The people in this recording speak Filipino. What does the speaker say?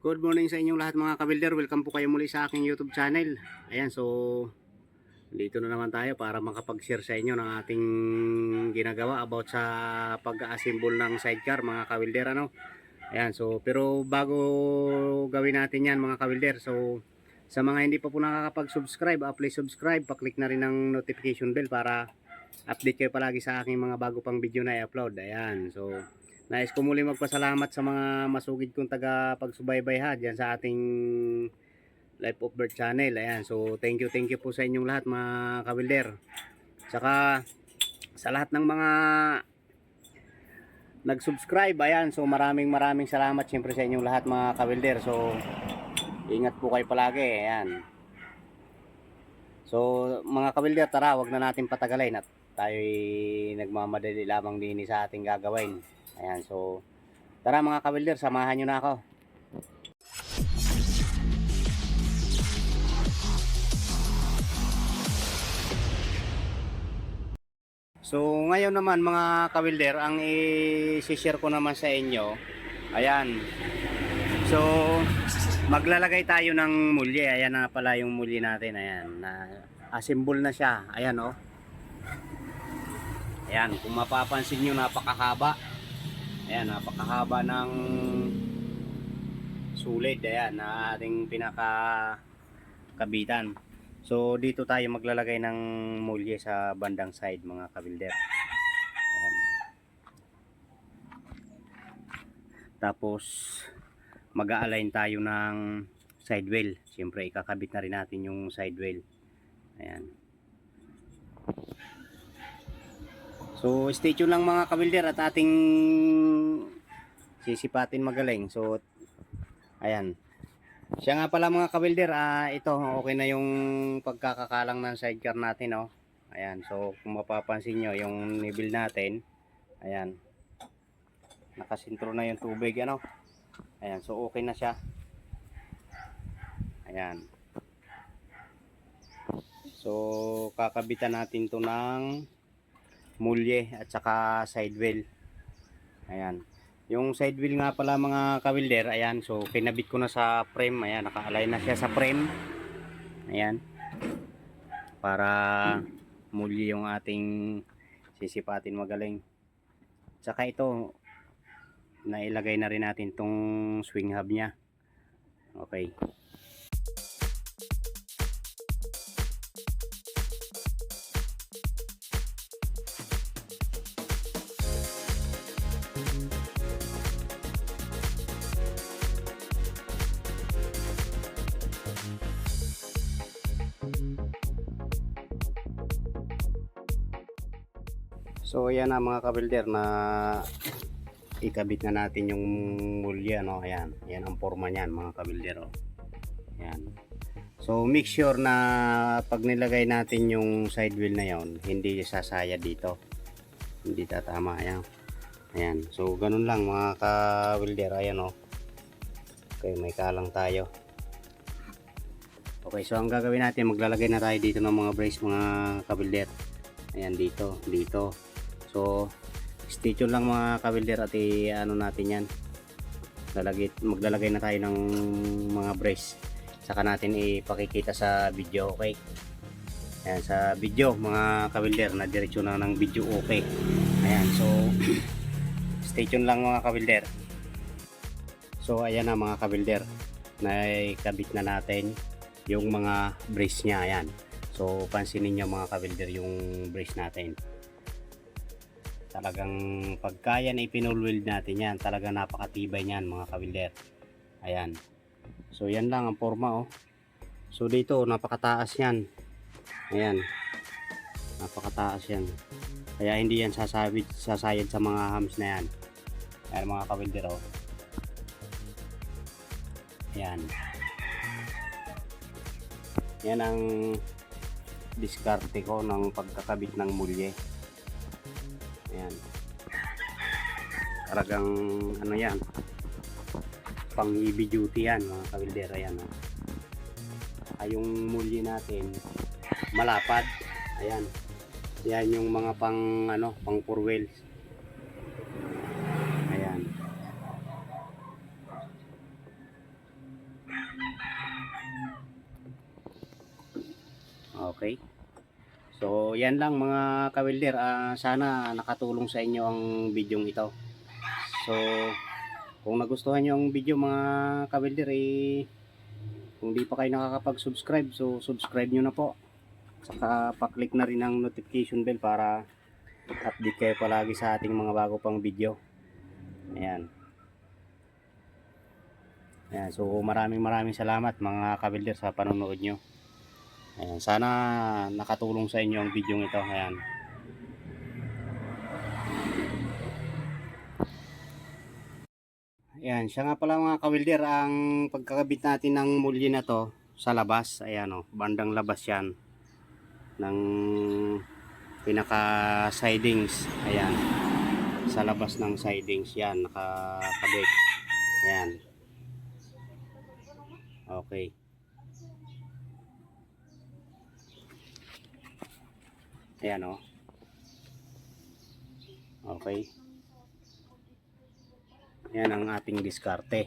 Good morning sa inyong lahat mga kabilder. Welcome po kayo muli sa aking YouTube channel. Ayan, so dito na naman tayo para makapag-share sa inyo ng ating ginagawa about sa pag-assemble ng sidecar mga kabilder ano. Ayan, so pero bago gawin natin 'yan mga kabilder. So sa mga hindi pa po nakakapag-subscribe, uh, please subscribe, pa-click na rin ng notification bell para update kayo palagi sa aking mga bago pang video na i-upload. Ayan, so Nais ko muli magpasalamat sa mga masugid kong taga pagsubaybay ha diyan sa ating Life of Bird channel. Ayan, so thank you, thank you po sa inyong lahat mga kabilder. Saka sa lahat ng mga nag-subscribe, ayan, so maraming maraming salamat siyempre sa inyong lahat mga kabilder. So ingat po kayo palagi, ayan. So mga kabilder, tara, wag na natin patagalin at tayo'y nagmamadali lamang din sa ating gagawin. Ayan, so tara mga kabilder, samahan nyo na ako. So ngayon naman mga kabilder, ang i-share ko naman sa inyo, ayan. So maglalagay tayo ng mulye, ayan na pala yung mulye natin, ayan. Na, assemble na siya, ayan oh. Ayan, kung mapapansin nyo napakahaba. Ayan, napakahaba ng sulit. Ayan, na ating pinaka kabitan. So, dito tayo maglalagay ng mulye sa bandang side mga kabilder. Ayan. Tapos, mag-a-align tayo ng side wheel. Siyempre, ikakabit na rin natin yung side wheel. Ayan. So, stay tuned lang mga kabilder at ating sisipatin magaling. So, ayan. Siya nga pala mga kabilder, ah, ito, okay na yung pagkakakalang ng sidecar natin, oh. Ayan, so kung mapapansin nyo, yung nibil natin, ayan, nakasintro na yung tubig, ano. Ayan, so okay na siya. Ayan. So, kakabitan natin to ng mulye at saka side wheel. Ayan. Yung side wheel nga pala mga kawilder, ayan. So kinabit ko na sa frame, ayan, naka-align na siya sa frame. Ayan. Para mulye yung ating sisipatin magaling. Saka ito nailagay na rin natin tong swing hub niya. Okay. So ayan na mga kabilder na ikabit na natin yung mulya no. Ayan, ayan ang forma niyan mga kabilder oh. Ayan. So make sure na pag nilagay natin yung side wheel na yon, hindi sasaya dito. Hindi tatama ayan. Ayan. So ganun lang mga ka-welder ayan oh. Okay, may kalang tayo. Okay, so ang gagawin natin, maglalagay na tayo dito ng mga brace mga kabilder. Ayan dito, dito. So, stay tuned lang mga kabilder at i ano natin yan. Lalagay, maglalagay na tayo ng mga brace. Saka natin ipakikita sa video, okay? Ayan, sa video mga kabilder, na diretsyo na ng video, okay? Ayan, so, stay tuned lang mga kabilder. So, ayan na mga kabilder, na ikabit na natin yung mga brace niya, ayan. So, pansinin nyo mga kabilder yung brace natin talagang pagkaya na ipinulwild natin yan talagang napakatibay niyan mga kabilder ayan. So yan lang ang forma oh. So dito napakataas yan. Ayan. Napakataas yan. Kaya hindi yan sasabit sasayad sa mga hams na yan. Ayan mga kabilder oh. Ayan. Yan ang diskarte ko ng pagkakabit ng mulye talagang ano yan pang heavy duty yan mga kabildera yan ha. Ah. ay yung mulye natin malapad ayan. Yan yung mga pang ano pang four wheels. Ayan. Okay. So yan lang mga kawilder. Uh, sana nakatulong sa inyo ang video ito. So, kung nagustuhan nyo ang video mga kawilder, eh, kung di pa kayo nakakapag-subscribe, so subscribe nyo na po. Saka pa-click na rin ang notification bell para update kayo palagi sa ating mga bago pang video. Ayan. Ayan, so maraming maraming salamat mga kabilder sa panonood nyo. Ayan, sana nakatulong sa inyo ang video ito. Ayan. Ayan, siya nga pala mga kawilder ang pagkakabit natin ng mulye na to sa labas. Ayan o, bandang labas yan ng pinaka sidings. Ayan. Sa labas ng sidings yan, nakakabit. Ayan. Okay. Ayan o. Okay. Yan ang ating diskarte.